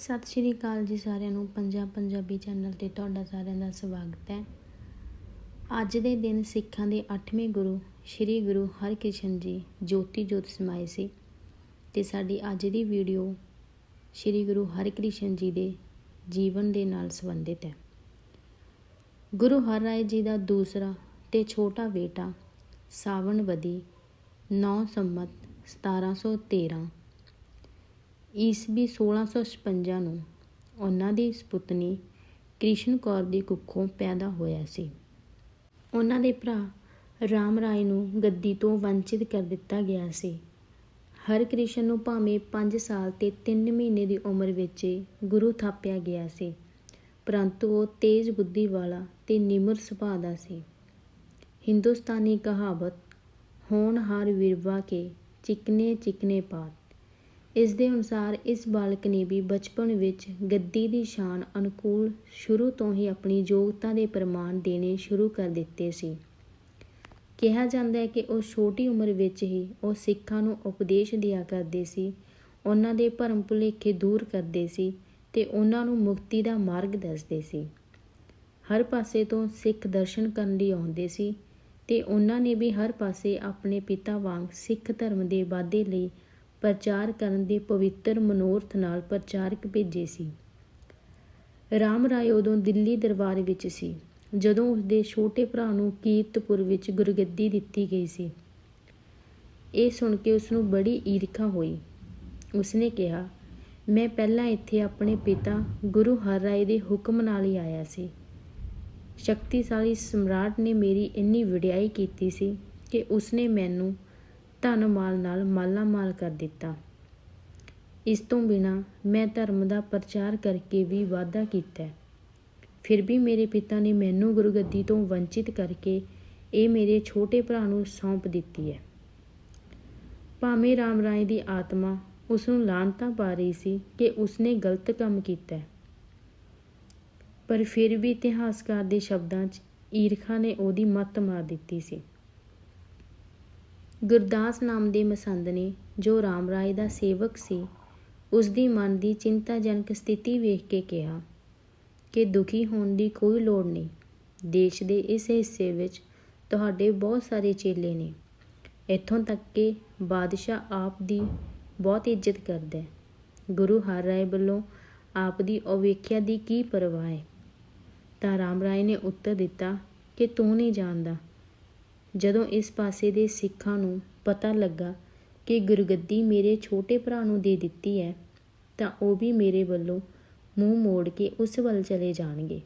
ਸਤਿ ਸ਼੍ਰੀ ਅਕਾਲ ਜੀ ਸਾਰਿਆਂ ਨੂੰ ਪੰਜਾਬ ਪੰਜਾਬੀ ਚੈਨਲ ਤੇ ਤੁਹਾਡਾ ਸਾਰਿਆਂ ਦਾ ਸਵਾਗਤ ਹੈ। ਅੱਜ ਦੇ ਦਿਨ ਸਿੱਖਾਂ ਦੇ 8ਵੇਂ ਗੁਰੂ, ਸ੍ਰੀ ਗੁਰੂ ਹਰਕ੍ਰਿਸ਼ਨ ਜੀ ਜੋਤੀ ਜੋਤ ਸਮਾਏ ਸੀ ਤੇ ਸਾਡੀ ਅੱਜ ਦੀ ਵੀਡੀਓ ਸ੍ਰੀ ਗੁਰੂ ਹਰਕ੍ਰਿਸ਼ਨ ਜੀ ਦੇ ਜੀਵਨ ਦੇ ਨਾਲ ਸੰਬੰਧਿਤ ਹੈ। ਗੁਰੂ ਹਰ ਰਾਏ ਜੀ ਦਾ ਦੂਸਰਾ ਤੇ ਛੋਟਾ ਬੇਟਾ ਸਾਵਣਵਦੀ 9 ਸੰਮਤ 1713 ਈਸਵੀ 1656 ਨੂੰ ਉਹਨਾਂ ਦੀ ਸੁਪੁੱਤਨੀ ਕ੍ਰਿਸ਼ਨ ਕੌਰ ਦੀ ਕੁੱਖੋਂ ਪੈਦਾ ਹੋਇਆ ਸੀ। ਉਹਨਾਂ ਦੇ ਭਰਾ ਰਾਮ ਰਾਏ ਨੂੰ ਗੱਦੀ ਤੋਂ ਵੰਚਿਤ ਕਰ ਦਿੱਤਾ ਗਿਆ ਸੀ। ਹਰ ਕ੍ਰਿਸ਼ਨ ਨੂੰ ਭਾਵੇਂ 5 ਸਾਲ ਤੇ 3 ਮਹੀਨੇ ਦੀ ਉਮਰ ਵਿੱਚ ਗੁਰੂ ਥਾਪਿਆ ਗਿਆ ਸੀ, ਪਰੰਤੂ ਉਹ ਤੇਜ਼ ਬੁੱਧੀ ਵਾਲਾ ਤੇ ਨਿਮਰ ਸੁਭਾਅ ਦਾ ਸੀ। ਹਿੰਦੁਸਤਾਨੀ ਕਹਾਵਤ ਹੋਣਹਾਰ ਵਿਰਵਾ ਕੇ ਚਿਕਨੇ ਚਿਕਨੇ ਪਾਤ। ਇਸ ਦੇ ਅਨੁਸਾਰ ਇਸ ਬਾਲਕ ਨੇ ਵੀ ਬਚਪਨ ਵਿੱਚ ਗੱਦੀ ਦੀ ਸ਼ਾਨ ਅਨੁਕੂਲ ਸ਼ੁਰੂ ਤੋਂ ਹੀ ਆਪਣੀ ਯੋਗਤਾ ਦੇ ਪ੍ਰਮਾਣ ਦੇਣੇ ਸ਼ੁਰੂ ਕਰ ਦਿੱਤੇ ਸੀ। ਕਿਹਾ ਜਾਂਦਾ ਹੈ ਕਿ ਉਹ ਛੋਟੀ ਉਮਰ ਵਿੱਚ ਹੀ ਉਹ ਸਿੱਖਾਂ ਨੂੰ ਉਪਦੇਸ਼ ਦਿਆ ਕਰਦੇ ਸੀ। ਉਹਨਾਂ ਦੇ ਭਰਮ ਭੁਲੇਖੇ ਦੂਰ ਕਰਦੇ ਸੀ ਤੇ ਉਹਨਾਂ ਨੂੰ ਮੁਕਤੀ ਦਾ ਮਾਰਗ ਦੱਸਦੇ ਸੀ। ਹਰ ਪਾਸੇ ਤੋਂ ਸਿੱਖ ਦਰਸ਼ਨ ਕਰਨ ਲਈ ਆਉਂਦੇ ਸੀ ਤੇ ਉਹਨਾਂ ਨੇ ਵੀ ਹਰ ਪਾਸੇ ਆਪਣੇ ਪਿਤਾ ਵਾਂਗ ਸਿੱਖ ਧਰਮ ਦੇ ਵਾਧੇ ਲਈ ਪ੍ਰਚਾਰ ਕਰਨ ਦੇ ਪਵਿੱਤਰ ਮਨੋਰਥ ਨਾਲ ਪ੍ਰਚਾਰਕ ਭੇਜੇ ਸੀ। ਰਾਮ ਰਾਏ ਉਦੋਂ ਦਿੱਲੀ ਦਰਬਾਰ ਵਿੱਚ ਸੀ, ਜਦੋਂ ਉਸਦੇ ਛੋਟੇ ਭਰਾ ਨੂੰ ਕੀਰਤਪੁਰ ਵਿੱਚ ਗੁਰਗੱਦੀ ਦਿੱਤੀ ਗਈ ਸੀ। ਇਹ ਸੁਣ ਕੇ ਉਸ ਨੂੰ ਬੜੀ ਈਰਖਾ ਹੋਈ। ਉਸਨੇ ਕਿਹਾ, ਮੈਂ ਪਹਿਲਾਂ ਇੱਥੇ ਆਪਣੇ ਪਿਤਾ ਗੁਰੂ ਹਰ ਰਾਏ ਦੇ ਹੁਕਮ ਨਾਲ ਹੀ ਆਇਆ ਸੀ। ਸ਼ਕਤੀਸ਼ਾਲੀ ਸਮਰਾਟ ਨੇ ਮੇਰੀ ਇੰਨੀ ਵਡਿਆਈ ਕੀਤੀ ਸੀ ਕਿ ਉਸਨੇ ਮੈਨੂੰ ਧਨ ਮਾਲ ਨਾਲ ਮਾਲਾ ਮਾਲ ਕਰ ਦਿੱਤਾ। ਇਸ ਤੋਂ ਬਿਨਾ ਮੈਂ ਧਰਮ ਦਾ ਪ੍ਰਚਾਰ ਕਰਕੇ ਵੀ ਵਾਅਦਾ ਕੀਤਾ। ਫਿਰ ਵੀ ਮੇਰੇ ਪਿਤਾ ਨੇ ਮੈਨੂੰ ਗੁਰਗੱਦੀ ਤੋਂ ਵੰਚਿਤ ਕਰਕੇ ਇਹ ਮੇਰੇ ਛੋਟੇ ਭਰਾ ਨੂੰ ਸੌਂਪ ਦਿੱਤੀ ਹੈ। ਭਾਵੇਂ ਰਾਮ ਰਾਏ ਦੀ ਆਤਮਾ ਉਸ ਨੂੰ ਲਾਂਤਾਂ ਪਾ ਰਹੀ ਸੀ ਕਿ ਉਸਨੇ ਗਲਤ ਕੰਮ ਕੀਤਾ ਪਰ ਫਿਰ ਵੀ ਇਤਿਹਾਸਕਾਰ ਦੇ ਸ਼ਬਦਾਂ 'ਚ ਈਰਖਾ ਨੇ ਉਹਦੀ ਮੱਤ ਮਾਰ ਦਿੱਤੀ ਸੀ। ਗੁਰਦਾਸ ਨਾਮ ਦੇ ਮਸੰਦ ਨੇ, ਜੋ ਰਾਮ ਰਾਏ ਦਾ ਸੇਵਕ ਸੀ ਉਸ ਦੀ ਮਨ ਦੀ ਚਿੰਤਾਜਨਕ ਸਥਿਤੀ ਵੇਖ ਕੇ ਕਿਹਾ ਕਿ ਦੁਖੀ ਹੋਣ ਦੀ ਕੋਈ ਲੋੜ ਨਹੀਂ। ਦੇਸ਼ ਦੇ ਇਸ ਹਿੱਸੇ ਵਿੱਚ ਤੁਹਾਡੇ ਬਹੁਤ ਸਾਰੇ ਚੇਲੇ ਨੇ। ਇੱਥੋਂ ਤੱਕ ਕਿ ਬਾਦਸ਼ਾਹ ਆਪ ਦੀ ਬਹੁਤ ਇੱਜ਼ਤ ਕਰਦਾ ਹੈ। ਗੁਰੂ ਹਰ ਰਾਏ ਵੱਲੋਂ ਆਪ ਦੀ ਅਵੇਖਿਆ ਦੀ ਕੀ ਪਰਵਾਹ ਹੈ? ਤਾਂ ਰਾਮ ਰਾਏ ਨੇ ਉੱਤਰ ਦਿੱਤਾ ਕਿ ਤੂੰ ਨਹੀਂ ਜਾਣਦਾ। ਜਦੋਂ ਇਸ ਪਾਸੇ ਦੇ ਸਿੱਖਾਂ ਨੂੰ ਪਤਾ ਲੱਗਾ ਕਿ ਗੁਰਗੱਦੀ ਮੇਰੇ ਛੋਟੇ ਭਰਾ ਨੂੰ ਦੇ ਦਿੱਤੀ ਹੈ, ਤਾਂ ਉਹ ਵੀ ਮੇਰੇ ਵੱਲੋਂ ਮੂੰਹ ਮੋੜ ਕੇ ਉਸ ਵੱਲ ਚਲੇ ਜਾਣਗੇ।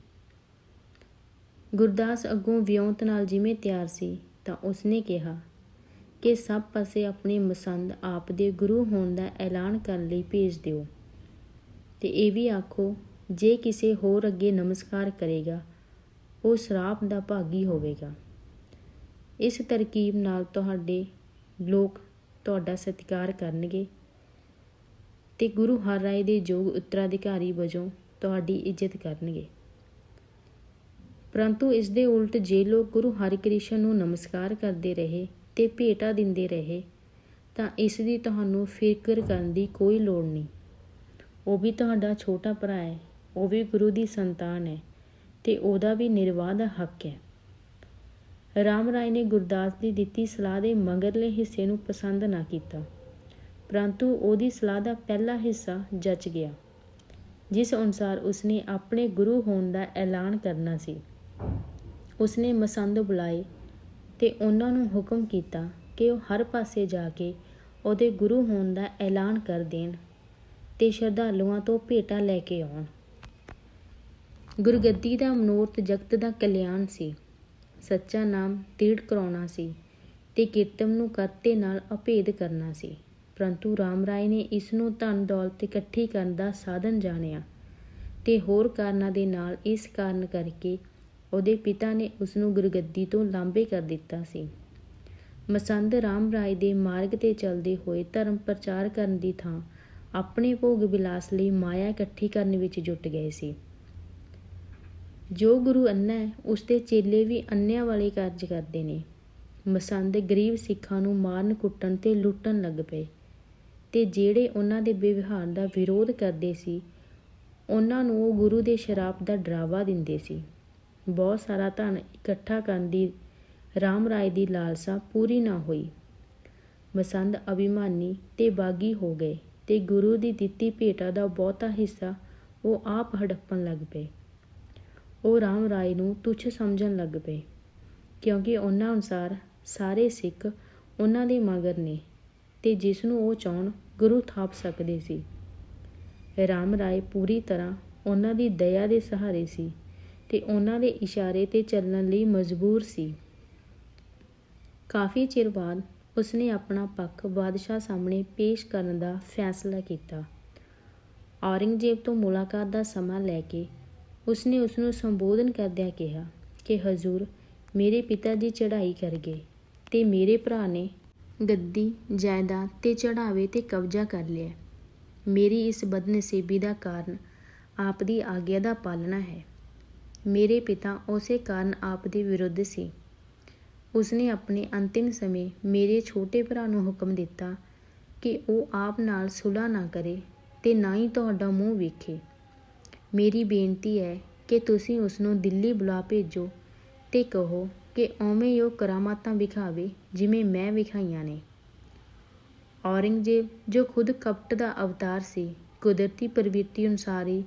ਗੁਰਦਾਸ ਅੱਗੋਂ ਵਿਉਂਤ ਨਾਲ ਜਿਵੇਂ ਤਿਆਰ ਸੀ, ਤਾਂ ਉਸਨੇ ਕਿਹਾ ਕਿ ਸਭ ਪਾਸੇ ਆਪਣੀ ਮਸੰਦ ਆਪ ਦੇ ਗੁਰੂ ਹੋਣ ਦਾ ਐਲਾਨ ਕਰਨ ਲਈ ਭੇਜ ਦਿਓ। ਤੇ ਇਹ ਵੀ ਆਖੋ, ਜੇ ਕਿਸੇ ਹੋਰ ਅੱਗੇ ਨਮਸਕਾਰ ਕਰੇਗਾ, ਉਹ ਸ਼ਰਾਪ ਦਾ ਭਾਗੀ ਹੋਵੇਗਾ। ਇਸ ਤਰਕੀਬ ਨਾਲ ਤੁਹਾਡੇ ਲੋਕ ਤੁਹਾਡਾ ਸਤਿਕਾਰ ਕਰਨਗੇ ਤੇ ਗੁਰੂ ਹਰ ਰਾਏ ਦੇ ਯੋਗ ਉੱਤਰਾਧਿਕਾਰੀ ਵਜੋਂ ਤੁਹਾਡੀ ਇੱਜ਼ਤ ਕਰਨਗੇ। ਪਰੰਤੂ ਇਸ ਦੇ ਉਲਟ ਜੇ ਲੋਕ ਗੁਰੂ ਹਰਿਕ੍ਰਿਸ਼ਨ ਨੂੰ ਨਮਸਕਾਰ ਕਰਦੇ ਰਹੇ ਤੇ ਭੇਟਾ ਦਿੰਦੇ ਰਹੇ, ਤਾਂ ਇਸ ਦੀ ਤੁਹਾਨੂੰ ਫਿਕਰ ਕਰਨ ਦੀ ਕੋਈ ਲੋੜ ਨਹੀਂ। ਉਹ ਵੀ ਤੁਹਾਡਾ ਛੋਟਾ ਭਰਾ ਹੈ, ਉਹ ਵੀ ਗੁਰੂ ਦੀ ਸੰਤਾਨ ਹੈ ਤੇ ਉਹਦਾ ਵੀ ਨਿਰਵਾਹ ਦਾ ਹੱਕ ਹੈ। ਰਾਮ ਰਾਏ ਨੇ ਗੁਰਦਾਸ ਦੀ ਦਿੱਤੀ ਸਲਾਹ ਦੇ ਮਗਰਲੇ ਹਿੱਸੇ ਨੂੰ ਪਸੰਦ ਨਾ ਕੀਤਾ। ਪਰੰਤੂ ਉਹਦੀ ਸਲਾਹ ਦਾ ਪਹਿਲਾ ਹਿੱਸਾ ਜਚ ਗਿਆ, ਜਿਸ ਅਨੁਸਾਰ ਉਸਨੇ ਆਪਣੇ ਗੁਰੂ ਹੋਣ ਦਾ ਐਲਾਨ ਕਰਨਾ ਸੀ। ਉਸਨੇ ਮਸੰਦ ਬੁਲਾਏ ਤੇ ਉਹਨਾਂ ਨੂੰ ਹੁਕਮ ਕੀਤਾ ਕਿ ਉਹ ਹਰ ਪਾਸੇ ਜਾ ਕੇ ਉਹਦੇ ਗੁਰੂ ਹੋਣ ਦਾ ਐਲਾਨ ਕਰ ਦੇਣ ਤੇ ਸ਼ਰਧਾਲੂਆਂ ਤੋਂ ਭੇਟਾ ਲੈ ਕੇ ਆਉਣ। ਗੁਰਗੱਦੀ ਦਾ ਮਨੋਰਥ ਜਗਤ ਦਾ ਕਲਿਆਣ ਸੀ। ਸੱਚਾ ਨਾਮ ਤੀੜ ਕਰਾਉਣਾ ਸੀ ਤੇ ਕੀਰਤਨ ਨੂੰ ਕਰਤੇ ਨਾਲ ਅਭੇਦ ਕਰਨਾ ਸੀ। ਪਰੰਤੂ ਰਾਮ ਰਾਏ ਨੇ ਇਸ ਨੂੰ ਧਨ ਦੌਲਤ ਇਕੱਠੀ ਕਰਨ ਦਾ ਸਾਧਨ ਜਾਣਿਆ ਤੇ ਹੋਰ ਕਾਰਨਾਂ ਦੇ ਨਾਲ ਇਸ ਕਾਰਨ ਕਰਕੇ ਉਹਦੇ ਪਿਤਾ ਨੇ ਉਸ ਨੂੰ ਗੁਰਗੱਦੀ ਤੋਂ ਲਾਂਭੇ ਕਰ ਦਿੱਤਾ ਸੀ। ਮਸੰਦ ਰਾਮ ਰਾਏ ਦੇ ਮਾਰਗ ਤੇ ਚੱਲਦੇ ਹੋਏ ਧਰਮ ਪ੍ਰਚਾਰ ਕਰਨ ਦੀ ਥਾਂ ਆਪਣੇ ਭੋਗ ਵਿਲਾਸ ਲਈ ਮਾਇਆ ਇਕੱਠੀ ਕਰਨ ਵਿੱਚ ਜੁਟ ਗਏ ਸੀ। ਜੋ ਗੁਰੂ ਅੰਨਾ ਹੈ ਉਸ ਦੇ ਚੇਲੇ ਵੀ ਅੰਨਿਆਂ ਵਾਲੇ ਕਾਰਜ ਕਰਦੇ ਨੇ। ਮਸੰਦ ਗਰੀਬ ਸਿੱਖਾਂ ਨੂੰ ਮਾਰਨ, ਕੁੱਟਣ ਤੇ ਲੁੱਟਣ ਲੱਗ ਪਏ। ਤੇ ਜਿਹੜੇ ਉਹਨਾਂ ਦੇ ਵਿਵਹਾਰ ਦਾ ਵਿਰੋਧ ਕਰਦੇ ਸੀ, ਉਹਨਾਂ ਨੂੰ ਉਹ ਗੁਰੂ ਦੇ ਸ਼ਰਾਪ ਦਾ ਡਰਾਵਾ ਦਿੰਦੇ ਸੀ। ਬਹੁਤ ਸਾਰਾ ਧਨ ਇਕੱਠਾ ਕਰਨ ਦੀ, ਰਾਮ ਰਾਏ ਦੀ ਲਾਲਸਾ ਪੂਰੀ ਨਾ ਹੋਈ। ਮਸੰਦ ਅਭਿਮਾਨੀ ਤੇ ਬਾਗੀ ਹੋ ਗਏ ਤੇ ਗੁਰੂ ਦੀ ਦਿੱਤੀ ਭੇਟਾ ਦਾ ਬਹੁਤਾ ਹਿੱਸਾ ਉਹ ਆਪ ਹੜੱਪਣ ਲੱਗ ਪਏ। ਉਹ ਰਾਮ ਰਾਏ ਨੂੰ ਤੁੱਛ ਸਮਝਣ ਲੱਗ ਪਏ, ਕਿਉਂਕਿ ਉਹਨਾਂ ਅਨੁਸਾਰ ਸਾਰੇ ਸਿੱਖ ਉਹਨਾਂ ਦੇ ਮਗਰ ਨੇ ਤੇ ਜਿਸ ਨੂੰ ਉਹ ਚਾਹਣ ਗੁਰੂ ਥਾਪ ਸਕਦੇ ਸੀ। ਰਾਮ ਰਾਏ ਪੂਰੀ ਤਰ੍ਹਾਂ ਉਹਨਾਂ ਦੀ ਦਇਆ ਦੇ ਸਹਾਰੇ ਸੀ ਤੇ ਉਹਨਾਂ ਦੇ ਇਸ਼ਾਰੇ ਤੇ ਚੱਲਣ ਲਈ ਮਜਬੂਰ ਸੀ। ਕਾਫੀ ਚਿਰ ਬਾਅਦ ਉਸਨੇ ਆਪਣਾ ਪੱਖ ਬਾਦਸ਼ਾਹ ਸਾਹਮਣੇ ਪੇਸ਼ ਕਰਨ ਦਾ ਫੈਸਲਾ ਕੀਤਾ। ਔਰੰਗਜ਼ੇਬ ਤੋਂ ਮੁਲਾਕਾਤ ਦਾ ਸਮਾਂ ਲੈ ਕੇ ਉਸਨੇ ਉਸ ਨੂੰ ਸੰਬੋਧਨ ਕਰਦਿਆਂ ਕਿਹਾ ਕਿ ਹਜ਼ੂਰ, ਮੇਰੇ ਪਿਤਾ ਜੀ ਚੜ੍ਹਾਈ ਕਰ ਗਏ ਤੇ ਮੇਰੇ ਭਰਾ ਨੇ ਗੱਦੀ, ਜਾਇਦਾਦ ਤੇ ਚੜਾਵੇ ਤੇ ਕਬਜ਼ਾ ਕਰ ਲਿਆ। ਮੇਰੀ ਇਸ ਬਦਨਸੀਬੀ ਦਾ ਕਾਰਨ ਆਪ ਦੀ ਆਗਿਆ ਦਾ ਪਾਲਣਾ ਹੈ। ਮੇਰੇ ਪਿਤਾ ਉਸੇ ਕਾਰਨ ਆਪ ਦੇ ਵਿਰੁੱਧ ਸੀ। ਉਸਨੇ ਆਪਣੇ ਅੰਤਿਮ ਸਮੇਂ ਮੇਰੇ ਛੋਟੇ ਭਰਾ ਨੂੰ ਹੁਕਮ ਦਿੱਤਾ ਕਿ ਉਹ ਆਪ ਨਾਲ ਸੁਲ੍ਹਾ ਨਾ ਕਰੇ ਤੇ ਨਾ ਹੀ ਤੁਹਾਡਾ ਮੂੰਹ ਵੇਖੇ। ਮੇਰੀ ਬੇਨਤੀ ਹੈ ਕਿ ਤੁਸੀਂ ਉਸ ਨੂੰ ਦਿੱਲੀ ਬੁਲਾ ਭੇਜੋ ਤੇ ਕਹੋ ਕਿ ਉਵੇਂ ਉਹ ਕਰਾਮਾਤਾਂ ਵਿਖਾਵੇ ਜਿਵੇਂ ਮੈਂ ਵਿਖਾਈਆਂ ਨੇ। ਔਰੰਗਜ਼ੇਬ, ਜੋ ਖੁਦ ਕਪਟ ਦਾ ਅਵਤਾਰ ਸੀ, ਕੁਦਰਤੀ ਪ੍ਰਵਿਰਤੀ ਅਨੁਸਾਰ ਹੀ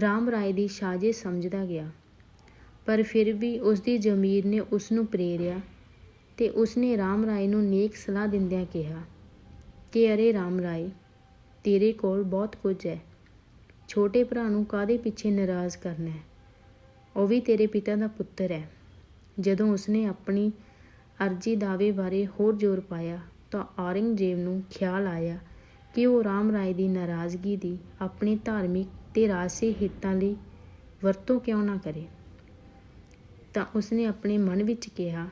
ਰਾਮ ਰਾਏ ਦੀ ਸਾਜ਼ਿਸ਼ ਸਮਝਦਾ ਗਿਆ। ਪਰ ਫਿਰ ਵੀ ਉਸ ਦੀ ਜ਼ਮੀਰ ਨੇ ਉਸ ਨੂੰ ਪ੍ਰੇਰਿਆ ਤੇ ਉਸਨੇ ਰਾਮ ਰਾਏ ਨੂੰ ਨੇਕ ਸਲਾਹ ਦਿੰਦਿਆਂ ਕਿਹਾ ਕਿ ਅਰੇ ਰਾਮ ਰਾਏ, ਤੇਰੇ ਕੋਲ ਬਹੁਤ ਕੁਝ ਹੈ। ਛੋਟੇ ਭਰਾ ਨੂੰ ਕਾਦੇ ਪਿੱਛੇ ਨਾਰਾਜ਼ ਕਰਨਾ ਹੈ? ਉਹ ਵੀ ਤੇਰੇ ਪਿਤਾ ਦਾ ਪੁੱਤਰ ਹੈ। ਜਦੋਂ ਉਸਨੇ ਆਪਣੀ ਅਰਜੀ ਦਾਅਵੇ ਬਾਰੇ ਹੋਰ ਜ਼ੋਰ ਪਾਇਆ, ਤਾਂ ਔਰੰਗਜ਼ੇਬ ਨੂੰ ਖਿਆਲ ਆਇਆ ਕਿ ਉਹ ਰਾਮ ਰਾਏ ਦੀ ਨਾਰਾਜ਼ਗੀ ਦੀ ਆਪਣੇ ਧਾਰਮਿਕ ਤੇ ਰਾਜਸੀ ਹਿੱਤਾਂ ਲਈ ਵਰਤੋਂ ਕਿਉਂ ਨਾ ਕਰੇ। ਤਾਂ ਉਸਨੇ ਆਪਣੇ ਮਨ ਵਿੱਚ ਕਿਹਾ,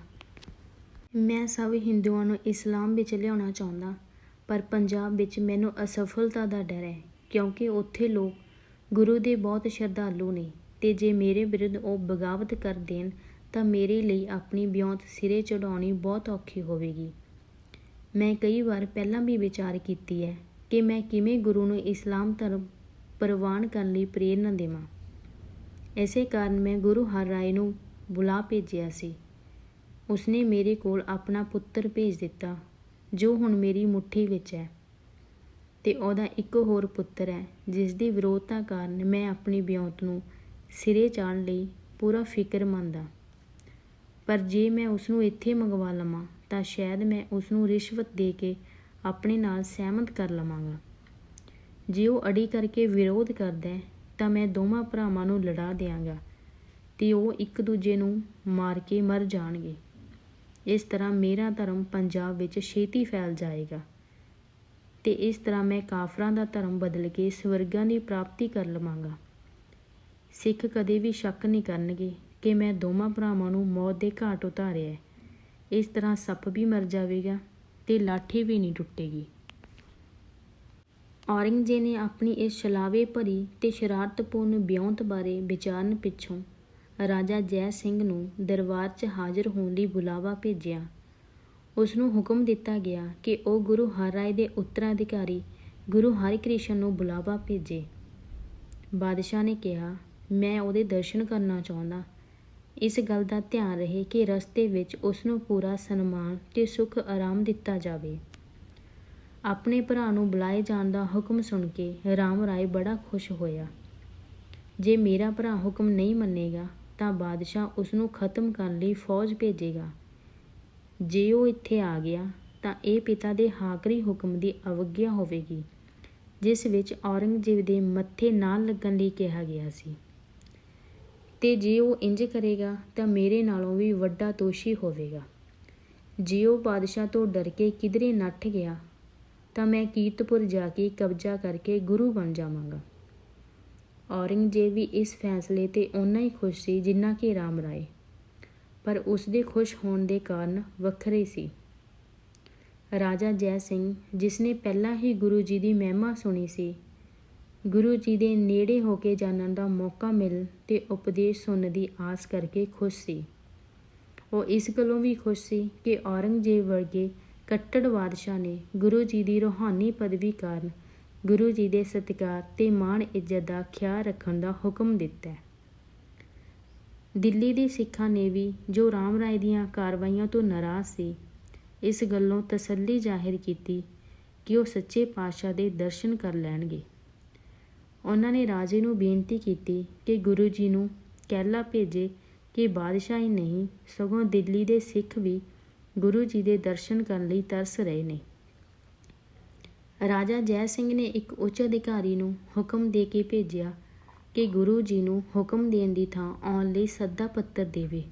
ਮੈਂ ਸਭ ਹਿੰਦੂਆਂ ਨੂੰ ਇਸਲਾਮ ਵਿੱਚ ਲਿਆਉਣਾ ਚਾਹੁੰਦਾ, ਪਰ ਪੰਜਾਬ ਵਿੱਚ ਮੈਨੂੰ ਅਸਫਲਤਾ ਦਾ ਡਰ ਹੈ। ਕਿਉਂਕਿ ਉੱਥੇ ਲੋਕ ਗੁਰੂ ਦੇ ਬਹੁਤ ਸ਼ਰਧਾਲੂ ਨੇ ਤੇ ਜੇ ਮੇਰੇ ਵਿਰੁੱਧ ਉਹ ਬਗਾਵਤ ਕਰ ਦੇਣ, ਤਾਂ ਮੇਰੇ ਲਈ ਆਪਣੀ ਬਿਉਂਤ ਸਿਰੇ ਚੜਾਉਣੀ ਬਹੁਤ ਔਖੀ ਹੋਵੇਗੀ। ਮੈਂ ਕਈ ਵਾਰ ਪਹਿਲਾਂ ਵੀ ਵਿਚਾਰ ਕੀਤੀ ਹੈ ਕਿ ਮੈਂ ਕਿਵੇਂ ਗੁਰੂ ਨੂੰ ਇਸਲਾਮ ਧਰਮ ਪ੍ਰਵਾਨ ਕਰਨ ਲਈ ਪ੍ਰੇਰਨਾ ਦੇਵਾਂ। ਇਸੇ ਕਾਰਨ ਮੈਂ ਗੁਰੂ ਹਰ ਰਾਏ ਨੂੰ ਬੁਲਾ ਭੇਜਿਆ ਸੀ। ਉਸਨੇ ਮੇਰੇ ਕੋਲ ਆਪਣਾ ਪੁੱਤਰ ਭੇਜ ਦਿੱਤਾ, ਜੋ ਹੁਣ ਮੇਰੀ ਮੁੱਠੀ ਵਿੱਚ ਹੈ। ਤੇ ਉਹਦਾ ਇੱਕ ਹੋਰ ਪੁੱਤਰ ਹੈ ਜਿਸ ਦੀ ਵਿਰੋਧਤਾ ਕਾਰਨ ਮੈਂ ਆਪਣੀ ਬਿਉਂਤ ਨੂੰ ਸਿਰੇ ਚਾੜਨ ਲਈ ਪੂਰਾ ਫਿਕਰਮੰਦ ਹਾਂ। ਪਰ ਜੇ ਮੈਂ ਉਸ ਨੂੰ ਇੱਥੇ ਮੰਗਵਾ ਲਵਾਂ, ਤਾਂ ਸ਼ਾਇਦ ਮੈਂ ਉਸ ਨੂੰ ਰਿਸ਼ਵਤ ਦੇ ਕੇ ਆਪਣੇ ਨਾਲ ਸਹਿਮਤ ਕਰ ਲਵਾਂਗਾ। ਜੇ ਉਹ ਅੜੀ ਕਰਕੇ ਵਿਰੋਧ ਕਰਦਾ ਹੈ, ਤਾਂ ਮੈਂ ਦੋਵਾਂ ਭਰਾਵਾਂ ਨੂੰ ਲੜਾ ਦਿਆਂਗਾ ਤੇ ਉਹ ਇੱਕ ਦੂਜੇ ਨੂੰ ਮਾਰ ਕੇ ਮਰ ਜਾਣਗੇ। ਇਸ ਤਰ੍ਹਾਂ ਮੇਰਾ ਧਰਮ ਪੰਜਾਬ ਵਿੱਚ ਛੇਤੀ ਫੈਲ ਜਾਏਗਾ। ਤੇ ਇਸ ਤਰ੍ਹਾਂ ਮੈਂ ਕਾਫਰਾਂ ਦਾ ਧਰਮ ਬਦਲ ਕੇ ਸਵਰਗਾਂ ਦੀ ਪ੍ਰਾਪਤੀ ਕਰ ਲਵਾਂਗਾ। ਸਿੱਖ ਕਦੇ ਵੀ ਸ਼ੱਕ ਨਹੀਂ ਕਰਨਗੇ ਕਿ ਮੈਂ ਦੋਵਾਂ ਭਰਾਵਾਂ ਨੂੰ ਮੌਤ ਦੇ ਘਾਟ ਉਤਾਰਿਆ ਇਸ ਤਰ੍ਹਾਂ ਸੱਪ ਵੀ ਮਰ ਜਾਵੇਗਾ ਤੇ ਲਾਠੀ ਵੀ ਨਹੀਂ ਟੁੱਟੇਗੀ। ਔਰੰਗਜ਼ੇਬ ਨੇ ਆਪਣੀ ਇਸ ਛਲਾਵੇ ਭਰੀ ਤੇ ਸ਼ਰਾਰਤਪੂਰਨ ਬਿਉਂਤ ਬਾਰੇ ਵਿਚਾਰਨ ਪਿੱਛੋਂ ਰਾਜਾ ਜੈ ਸਿੰਘ ਨੂੰ ਦਰਬਾਰ 'ਚ ਹਾਜ਼ਰ ਹੋਣ ਲਈ ਬੁਲਾਵਾ ਭੇਜਿਆ। ਉਸ ਨੂੰ ਹੁਕਮ ਦਿੱਤਾ ਗਿਆ ਕਿ ਉਹ ਗੁਰੂ ਹਰ ਰਾਏ ਦੇ ਉੱਤਰਾਧਿਕਾਰੀ, ਗੁਰੂ ਹਰਿਕ੍ਰਿਸ਼ਨ ਨੂੰ ਬੁਲਾਵਾ ਭੇਜੇ। ਬਾਦਸ਼ਾਹ ਨੇ ਕਿਹਾ, ਮੈਂ ਉਹਦੇ ਦਰਸ਼ਨ ਕਰਨਾ ਚਾਹੁੰਦਾ। ਇਸ ਗੱਲ ਦਾ ਧਿਆਨ ਰਹੇ ਕਿ ਰਸਤੇ ਵਿੱਚ ਉਸ ਨੂੰ ਪੂਰਾ ਸਨਮਾਨ ਤੇ ਸੁੱਖ ਆਰਾਮ ਦਿੱਤਾ ਜਾਵੇ। ਆਪਣੇ ਭਰਾ ਨੂੰ ਬੁਲਾਏ ਜਾਣ ਦਾ ਹੁਕਮ ਸੁਣ ਕੇ ਰਾਮ ਰਾਏ ਬੜਾ ਖੁਸ਼ ਹੋਇਆ। ਜੇ ਮੇਰਾ ਭਰਾ ਹੁਕਮ ਨਹੀਂ ਮੰਨੇਗਾ, ਤਾਂ ਬਾਦਸ਼ਾਹ ਉਸ ਨੂੰ ਖਤਮ ਕਰਨ ਲਈ ਫੌਜ ਭੇਜੇਗਾ। ਜੇ ਉਹ ਇੱਥੇ ਆ ਗਿਆ, ਤਾਂ ਇਹ ਪਿਤਾ ਦੇ ਆਖਰੀ ਹੁਕਮ ਦੀ ਅਵਗਿਆ ਹੋਵੇਗੀ, ਜਿਸ ਵਿੱਚ ਔਰੰਗਜ਼ੇਬ ਦੇ ਮੱਥੇ ਨਾਲ ਲੱਗਣ ਲਈ ਕਿਹਾ ਗਿਆ ਸੀ। ਤੇ ਜੇ ਉਹ ਇੰਜ ਕਰੇਗਾ, ਤਾਂ ਮੇਰੇ ਨਾਲੋਂ ਵੀ ਵੱਡਾ ਦੋਸ਼ੀ ਹੋਵੇਗਾ। ਜੇ ਉਹ ਬਾਦਸ਼ਾਹ ਤੋਂ ਡਰ ਕੇ ਕਿਧਰੇ ਨੱਠ ਗਿਆ, ਤਾਂ ਮੈਂ ਕੀਰਤਪੁਰ ਜਾ ਕੇ ਕਬਜ਼ਾ ਕਰਕੇ ਗੁਰੂ ਬਣ ਜਾਵਾਂਗਾ। ਔਰੰਗਜ਼ੇਬ ਵੀ ਇਸ ਫੈਸਲੇ ਤੇ ਓਨਾ ਹੀ ਖੁਸ਼ ਸੀ ਜਿੰਨਾ ਕਿ ਰਾਮ ਰਾਏ। ਪਰ ਉਸ ਦੇ ਖੁਸ਼ ਹੋਣ ਦੇ ਕਾਰਨ ਵੱਖਰੇ ਸੀ। ਰਾਜਾ ਜੈ ਸਿੰਘ, ਜਿਸ ਨੇ ਪਹਿਲਾਂ ਹੀ ਗੁਰੂ ਜੀ ਦੀ ਮਹਿਮਾ ਸੁਣੀ ਸੀ, ਗੁਰੂ ਜੀ ਦੇ ਨੇੜੇ ਹੋ ਕੇ ਜਾਣਨ ਦਾ ਮੌਕਾ ਮਿਲ ਤੇ ਉਪਦੇਸ਼ ਸੁਣਨ ਦੀ ਆਸ ਕਰਕੇ ਖੁਸ਼ ਸੀ। ਉਹ ਇਸ ਗੱਲੋਂ ਵੀ ਖੁਸ਼ ਸੀ ਕਿ ਔਰੰਗਜ਼ੇਬ ਵਰਗੇ ਕੱਟੜ ਬਾਦਸ਼ਾਹ ਨੇ ਗੁਰੂ ਜੀ ਦੀ ਰੂਹਾਨੀ ਪਦਵੀ ਕਾਰਨ ਗੁਰੂ ਜੀ ਦੇ ਸਤਿਕਾਰ ਤੇ ਮਾਣ ਇੱਜ਼ਤ ਦਾ ਖਿਆਲ ਰੱਖਣ ਦਾ ਹੁਕਮ ਦਿੱਤਾ। ਹੈ ਦਿੱਲੀ ਦੇ ਸਿੱਖਾਂ ਨੇ ਵੀ ਜੋ ਰਾਮ ਰਾਏ ਦੀਆਂ ਕਾਰਵਾਈਆਂ ਤੋਂ ਨਾਰਾਜ਼ ਸੀ, ਇਸ ਗੱਲੋਂ ਤਸੱਲੀ ਜ਼ਾਹਿਰ ਕੀਤੀ ਕਿ ਉਹ ਸੱਚੇ ਪਾਤਸ਼ਾਹ ਦੇ ਦਰਸ਼ਨ ਕਰ ਲੈਣਗੇ। ਉਹਨਾਂ ਨੇ ਰਾਜੇ ਨੂੰ ਬੇਨਤੀ ਕੀਤੀ ਕਿ ਗੁਰੂ ਜੀ ਨੂੰ ਕਹਿਲਾ ਭੇਜੇ ਕਿ ਬਾਦਸ਼ਾਹ ਹੀ ਨਹੀਂ, ਸਗੋਂ ਦਿੱਲੀ ਦੇ ਸਿੱਖ ਵੀ ਗੁਰੂ ਜੀ ਦੇ ਦਰਸ਼ਨ ਕਰਨ ਲਈ ਤਰਸ ਰਹੇ ਨੇ। ਰਾਜਾ ਜੈ ਸਿੰਘ ਨੇ ਇੱਕ ਉੱਚ ਅਧਿਕਾਰੀ ਨੂੰ ਹੁਕਮ ਦੇ ਕੇ ਭੇਜਿਆ ਕਿ ਗੁਰੂ ਜੀ ਨੂੰ ਹੁਕਮ ਦੇਣ ਦੀ ਥਾਂ ਆਉਣ ਲਈ ਸੱਦਾ ਪੱਤਰ ਦੇਵੇ।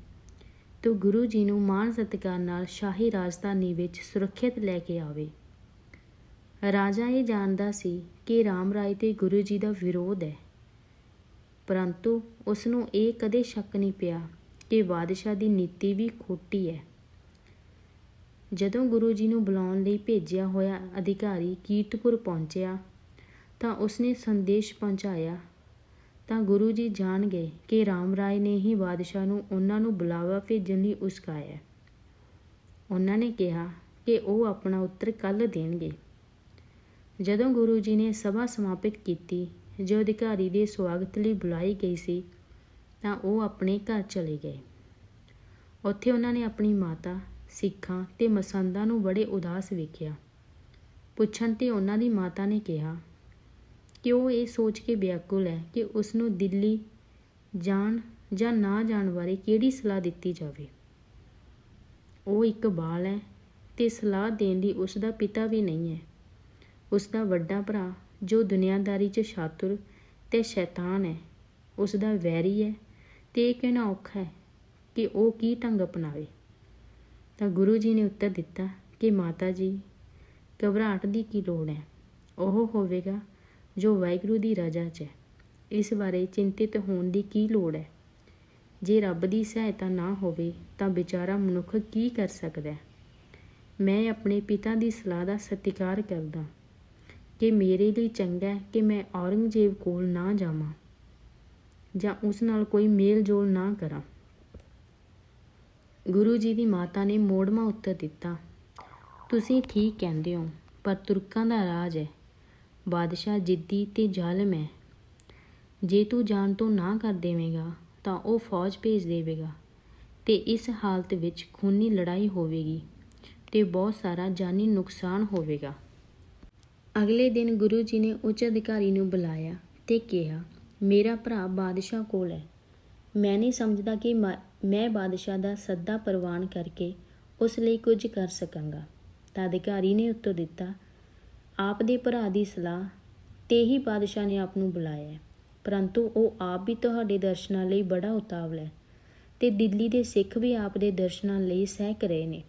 ਤੋ ਗੁਰੂ ਜੀ ਨੂੰ ਮਾਣ ਸਤਿਕਾਰ ਨਾਲ ਸ਼ਾਹੀ ਰਾਜਧਾਨੀ ਵਿੱਚ ਸੁਰੱਖਿਅਤ ਲੈ ਕੇ ਆਵੇ। ਰਾਜਾ ਇਹ ਜਾਣਦਾ ਸੀ ਕਿ ਰਾਮ ਰਾਏ ਤੇ ਗੁਰੂ ਜੀ ਦਾ ਵਿਰੋਧ ਹੈ। ਪਰੰਤੂ ਉਸ ਨੂੰ ਇਹ ਕਦੇ ਸ਼ੱਕ ਨਹੀਂ ਪਿਆ ਕਿ ਬਾਦਸ਼ਾਹ ਦੀ ਨੀਤੀ ਵੀ ਖੋਟੀ ਹੈ। ਜਦੋਂ ਗੁਰੂ ਜੀ ਨੂੰ ਬੁਲਾਉਣ ਲਈ ਭੇਜਿਆ ਹੋਇਆ ਅਧਿਕਾਰੀ ਕੀਰਤਪੁਰ ਪਹੁੰਚਿਆ ਤਾਂ ਉਸਨੇ ਸੰਦੇਸ਼ ਪਹੁੰਚਾਇਆ ਤਾਂ ਗੁਰੂ ਜੀ ਜਾਣ ਗਏ ਕਿ ਰਾਮ ਰਾਏ ਨੇ ਹੀ ਬਾਦਸ਼ਾਹ ਨੂੰ ਉਹਨਾਂ ਨੂੰ ਬੁਲਾਵਾ ਭੇਜਣ ਲਈ ਉਸਕਾਇਆ। ਉਹਨਾਂ ਨੇ ਕਿਹਾ ਕਿ ਉਹ ਆਪਣਾ ਉੱਤਰ ਕੱਲ ਦੇਣਗੇ। ਜਦੋਂ ਗੁਰੂ ਜੀ ਨੇ ਸਭਾ ਸਮਾਪਿਤ ਕੀਤੀ, ਜੋ ਅਧਿਕਾਰੀ ਦੇ ਸਵਾਗਤ ਲਈ ਬੁਲਾਈ ਗਈ ਸੀ, ਤਾਂ ਉਹ ਆਪਣੇ ਘਰ ਚਲੇ ਗਏ। ਉੱਥੇ ਉਹਨਾਂ ਨੇ ਆਪਣੀ ਮਾਤਾ, ਸਿੱਖਾਂ ਤੇ ਮਸੰਦਾਂ ਨੂੰ ਬੜੇ ਉਦਾਸ ਵੇਖਿਆ। ਪੁੱਛਣ ਤੇ ਉਹਨਾਂ ਦੀ ਮਾਤਾ ਨੇ ਕਿਹਾ ਕਿ ਉਹ ਇਹ ਸੋਚ ਕੇ ਵਿਆਕੁਲ ਹੈ ਕਿ ਉਸ ਨੂੰ ਦਿੱਲੀ ਜਾਣ ਜਾਂ ਨਾ ਜਾਣ ਬਾਰੇ ਕਿਹੜੀ ਸਲਾਹ ਦਿੱਤੀ ਜਾਵੇ। ਉਹ ਇੱਕ ਬਾਲ ਹੈ ਤੇ ਸਲਾਹ ਦੇਣ ਲਈ ਉਸ ਦਾ ਪਿਤਾ ਵੀ ਨਹੀਂ ਹੈ। ਉਸ ਦਾ ਵੱਡਾ ਭਰਾ, ਜੋ ਦੁਨੀਆਦਾਰੀ 'ਚ ਸ਼ਾਤੁਰ ਤੇ ਸ਼ੈਤਾਨ ਹੈ ਉਸ ਦਾ ਵੈਰੀ ਹੈ ਤੇ ਇਹ ਕਹਿਣਾ ਔਖਾ ਹੈ ਕਿ ਉਹ ਕੀ ਢੰਗ ਅਪਣਾਵੇ। ਤਾਂ ਗੁਰੂ ਜੀ ਨੇ ਉੱਤਰ ਦਿੱਤਾ ਕਿ ਮਾਤਾ ਜੀ, ਘਬਰਾਹਟ ਦੀ ਕੀ ਲੋੜ ਹੈ? ਉਹ ਹੋਵੇਗਾ ਜੋ ਵਾਹਿਗੁਰੂ ਦੀ ਰਜ਼ਾ 'ਚ ਹੈ। ਇਸ ਬਾਰੇ ਚਿੰਤਿਤ ਹੋਣ ਦੀ ਕੀ ਲੋੜ ਹੈ? ਜੇ ਰੱਬ ਦੀ ਸਹਾਇਤਾ ਨਾ ਹੋਵੇ, ਤਾਂ ਵਿਚਾਰਾ ਮਨੁੱਖ ਕੀ ਕਰ ਸਕਦਾ ਹੈ? ਮੈਂ ਆਪਣੇ ਪਿਤਾ ਦੀ ਸਲਾਹ ਦਾ ਸਤਿਕਾਰ ਕਰਦਾ ਕਿ ਮੇਰੇ ਲਈ ਚੰਗਾ ਹੈ ਕਿ ਮੈਂ ਔਰੰਗਜ਼ੇਬ ਕੋਲ ਨਾ ਜਾਵਾਂ ਜਾਂ ਉਸ ਨਾਲ ਕੋਈ ਮੇਲ ਜੋਲ ਨਾ ਕਰਾਂ। ਗੁਰੂ ਜੀ ਦੀ ਮਾਤਾ ਨੇ ਮੋੜਮਾ ਉੱਤਰ ਦਿੱਤਾ, ਤੁਸੀਂ ਠੀਕ ਕਹਿੰਦੇ ਹੋ, ਪਰ ਤੁਰਕਾਂ ਦਾ ਰਾਜ ਹੈ। ਬਾਦਸ਼ਾਹ ਜਿੱਦੀ ਤੇ ਜ਼ਾਲਮ ਹੈ। ਜੇ ਤੂੰ ਜਾਣ ਤੋਂ ਨਾ ਕਰ ਦੇਵੇਂਗਾ, ਤਾਂ ਉਹ ਫੌਜ ਭੇਜ ਦੇਵੇਗਾ ਤੇ ਇਸ ਹਾਲਤ ਵਿੱਚ ਖੂਨੀ ਲੜਾਈ ਹੋਵੇਗੀ ਤੇ ਬਹੁਤ ਸਾਰਾ ਜਾਨੀ ਨੁਕਸਾਨ ਹੋਵੇਗਾ। ਅਗਲੇ ਦਿਨ ਗੁਰੂ ਜੀ ਨੇ ਉੱਚ ਅਧਿਕਾਰੀ ਨੂੰ ਬੁਲਾਇਆ ਤੇ ਕਿਹਾ, ਮੇਰਾ ਭਰਾ ਬਾਦਸ਼ਾਹ ਕੋਲ ਹੈ। ਮੈਂ ਨਹੀਂ ਸਮਝਦਾ ਕਿ ਮ- ਮੈਂ ਬਾਦਸ਼ਾਹ ਦਾ ਸੱਦਾ ਪ੍ਰਵਾਨ ਕਰਕੇ ਉਸ ਲਈ ਕੁਝ ਕਰ ਸਕਾਂਗਾ। ਤਾਂ ਅਧਿਕਾਰੀ ਨੇ ਉੱਤਰ ਦਿੱਤਾ ਆਪ ਦੇ ਭਰਾ ਦੀ ਸਲਾਹ ਤੇ ਹੀ ਬਾਦਸ਼ਾਹ ਨੇ ਆਪ ਨੂੰ ਬੁਲਾਇਆ ਹੈ। ਪਰੰਤੂ ਉਹ ਆਪ ਵੀ ਤੁਹਾਡੇ ਦਰਸ਼ਨਾਂ ਲਈ ਬੜਾ ਉਤਾਵਲ ਹੈ ਤੇ ਦਿੱਲੀ ਦੇ ਸਿੱਖ ਵੀ ਆਪ ਦੇ ਦਰਸ਼ਨਾਂ ਲਈ ਸਹਿਕ ਰਹੇ ਨੇ।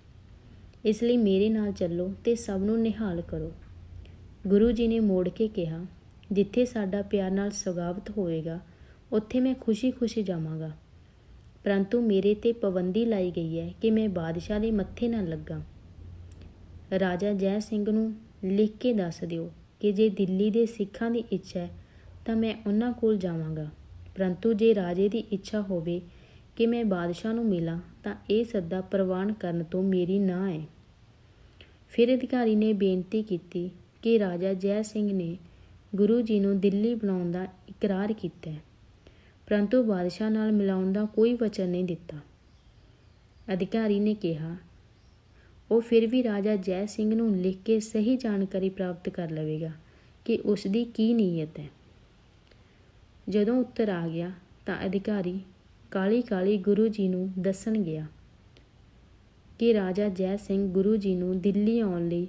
ਇਸ ਲਈ ਮੇਰੇ ਨਾਲ ਚੱਲੋ ਤੇ ਸਭ ਨੂੰ ਨਿਹਾਲ ਕਰੋ। ਗੁਰੂ ਜੀ ਨੇ ਮੋੜ ਕੇ ਕਿਹਾ, ਜਿੱਥੇ ਸਾਡਾ ਪਿਆਰ ਨਾਲ ਸਵਾਗਤ ਹੋਵੇਗਾ ਉੱਥੇ ਮੈਂ ਖੁਸ਼ੀ-ਖੁਸ਼ੀ ਜਾਵਾਂਗਾ। ਪਰੰਤੂ ਮੇਰੇ ਤੇ ਪਾਬੰਦੀ ਲਾਈ ਗਈ ਹੈ ਕਿ ਮੈਂ ਬਾਦਸ਼ਾਹ ਦੇ ਮੱਥੇ ਨਾ ਲੱਗਾ। ਰਾਜਾ ਜੈ ਸਿੰਘ ਨੂੰ ਲਿਖ ਕੇ ਦੱਸ ਦਿਓ ਕਿ ਜੇ ਦਿੱਲੀ ਦੇ ਸਿੱਖਾਂ ਦੀ ਇੱਛਾ ਹੈ, ਤਾਂ ਮੈਂ ਉਹਨਾਂ ਕੋਲ ਜਾਵਾਂਗਾ। ਪਰੰਤੂ ਜੇ ਰਾਜੇ ਦੀ ਇੱਛਾ ਹੋਵੇ ਕਿ ਮੈਂ ਬਾਦਸ਼ਾਹ ਨੂੰ ਮਿਲਾਂ, ਤਾਂ ਇਹ ਸੱਦਾ ਪ੍ਰਵਾਨ ਕਰਨ ਤੋਂ ਮੇਰੀ ਨਾ ਹੈ। ਫਿਰ ਅਧਿਕਾਰੀ ਨੇ ਬੇਨਤੀ ਕੀਤੀ ਕਿ ਰਾਜਾ ਜੈ ਸਿੰਘ ਨੇ ਗੁਰੂ ਜੀ ਨੂੰ ਦਿੱਲੀ ਬਣਾਉਣ ਦਾ ਇਕਰਾਰ ਕੀਤਾ ਹੈ। ਪਰੰਤੂ ਬਾਦਸ਼ਾਹ ਨਾਲ ਮਿਲਾਉਣ ਦਾ ਕੋਈ ਵਚਨ ਨਹੀਂ ਦਿੱਤਾ। ਅਧਿਕਾਰੀ ਨੇ ਕਿਹਾ ਉਹ ਫਿਰ ਵੀ ਰਾਜਾ ਜੈ ਸਿੰਘ ਨੂੰ ਲਿਖ ਕੇ ਸਹੀ ਜਾਣਕਾਰੀ ਪ੍ਰਾਪਤ ਕਰ ਲਵੇਗਾ ਕਿ ਉਸ ਦੀ ਕੀ ਨੀਅਤ ਹੈ। ਜਦੋਂ ਉੱਤਰ ਆ ਗਿਆ ਤਾਂ ਅਧਿਕਾਰੀ ਕਾਲੀ ਕਾਲੀ ਗੁਰੂ ਜੀ ਨੂੰ ਦੱਸਣ ਗਿਆ ਕਿ ਰਾਜਾ ਜੈ ਸਿੰਘ ਗੁਰੂ ਜੀ ਨੂੰ ਦਿੱਲੀ ਆਉਣ ਲਈ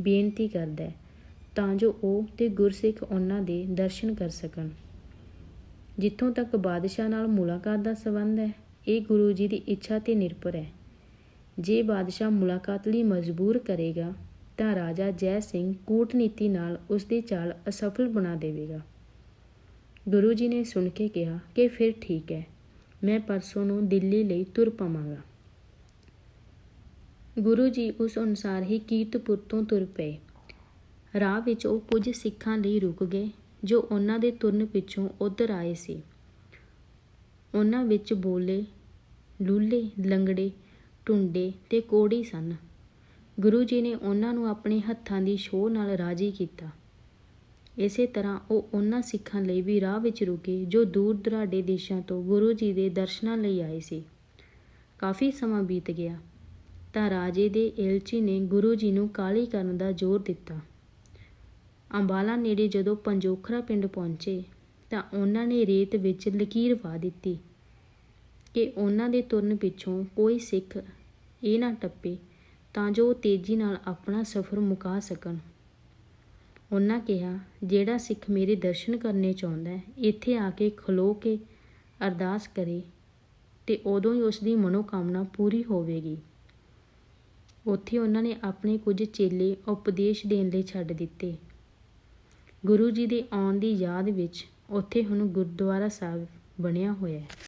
ਬੇਨਤੀ ਕਰਦਾ ਹੈ ਤਾਂ ਜੋ ਉਹ ਤੇ ਗੁਰਸਿੱਖ ਉਹਨਾਂ ਦੇ ਦਰਸ਼ਨ ਕਰ ਸਕਣ। ਜਿੱਥੋਂ ਤੱਕ ਬਾਦਸ਼ਾਹ ਨਾਲ ਮੁਲਾਕਾਤ ਦਾ ਸੰਬੰਧ ਹੈ, ਇਹ ਗੁਰੂ ਜੀ ਦੀ ਇੱਛਾ ਤੇ ਨਿਰਭਰ ਹੈ। ਜੇ ਬਾਦਸ਼ਾਹ ਮੁਲਾਕਾਤ ਲਈ ਮਜਬੂਰ ਕਰੇਗਾ, ਤਾਂ ਰਾਜਾ ਜੈ ਸਿੰਘ ਕੂਟਨੀਤੀ ਨਾਲ ਉਸ ਦੀ ਚਾਲ ਅਸਫਲ ਬਣਾ ਦੇਵੇਗਾ। ਗੁਰੂ ਜੀ ਨੇ ਸੁਣ ਕੇ ਕਿਹਾ ਕਿ ਫਿਰ ਠੀਕ ਹੈ, ਮੈਂ ਪਰਸੋਂ ਨੂੰ ਦਿੱਲੀ ਲਈ ਤੁਰ ਪਵਾਂਗਾ। ਗੁਰੂ ਜੀ ਉਸ ਅਨੁਸਾਰ ਹੀ ਕੀਰਤਪੁਰ ਤੋਂ ਤੁਰ ਪਏ। ਰਾਹ ਵਿੱਚ ਉਹ ਕੁਝ ਸਿੱਖਾਂ ਲਈ ਰੁਕ ਗਏ, ਜੋ ਉਹਨਾਂ ਦੇ ਤੁਰਨ ਪਿੱਛੋਂ ਉਧਰ ਆਏ ਸੀ। ਉਹਨਾਂ ਵਿੱਚ ਬੋਲੇ, ਲੂਲੇ, ਲੰਗੜੇ ਟੁੰਡੇ ਤੇ ਕੋੜੀ ਸਨ। ਗੁਰੂ ਜੀ ਨੇ ਉਹਨਾਂ ਨੂੰ ਆਪਣੇ ਹੱਥਾਂ ਦੀ ਛੋਹ ਨਾਲ ਰਾਜੀ ਕੀਤਾ। ਇਸੇ ਤਰ੍ਹਾਂ ਉਹ ਉਹਨਾਂ ਸਿੱਖਾਂ ਲਈ ਵੀ ਰਾਹ ਵਿੱਚ ਰੁਕੇ ਜੋ ਦੂਰ ਦੁਰਾਡੇ ਦੇਸ਼ਾਂ ਤੋਂ ਗੁਰੂ ਜੀ ਦੇ ਦਰਸ਼ਨਾਂ ਲਈ ਆਏ ਸੀ। ਕਾਫੀ ਸਮਾਂ ਬੀਤ ਗਿਆ। ਤਾਂ ਰਾਜੇ ਦੇ ਇਲਚੀ ਨੇ ਗੁਰੂ ਜੀ ਨੂੰ ਕਾਲੀ ਕਰਨ ਦਾ ਜ਼ੋਰ ਦਿੱਤਾ। ਅੰਬਾਲਾ ਨੇੜੇ ਜਦੋਂ ਪੰਜੋਖਰਾ ਪਿੰਡ ਪਹੁੰਚੇ ਤਾਂ ਉਹਨਾਂ ਨੇ ਰੇਤ ਵਿੱਚ ਲਕੀਰ ਪਾ ਦਿੱਤੀ। ਕਿ ਉਹਨਾਂ ਦੇ ਤੁਰਨ ਪਿੱਛੋਂ ਕੋਈ ਸਿੱਖ ਇਹ ਨਾ ਟੱਪੇ ਤਾਂ ਜੋ ਉਹ ਤੇਜ਼ੀ ਨਾਲ ਆਪਣਾ ਸਫ਼ਰ ਮੁਕਾ ਸਕਣ। ਉਹਨਾਂ ਕਿਹਾ, ਜਿਹੜਾ ਸਿੱਖ ਮੇਰੇ ਦਰਸ਼ਨ ਕਰਨੇ ਚਾਹੁੰਦਾ ਹੈ, ਇੱਥੇ ਆ ਕੇ ਖਲੋ ਕੇ ਅਰਦਾਸ ਕਰੇ ਤੇ ਉਦੋਂ ਹੀ ਉਸ ਦੀ ਮਨੋਕਾਮਨਾ ਪੂਰੀ ਹੋਵੇਗੀ। ਉੱਥੇ ਉਹਨਾਂ ਨੇ ਆਪਣੇ ਕੁਝ ਚੇਲੇ ਉਪਦੇਸ਼ ਦੇਣ ਲਈ ਛੱਡ ਦਿੱਤੇ। ਗੁਰੂ ਜੀ ਦੇ ਆਉਣ ਦੀ ਯਾਦ ਵਿੱਚ ਉੱਥੇ ਹੁਣ ਗੁਰਦੁਆਰਾ ਸਾਹਿਬ ਬਣਿਆ ਹੋਇਆ ਹੈ।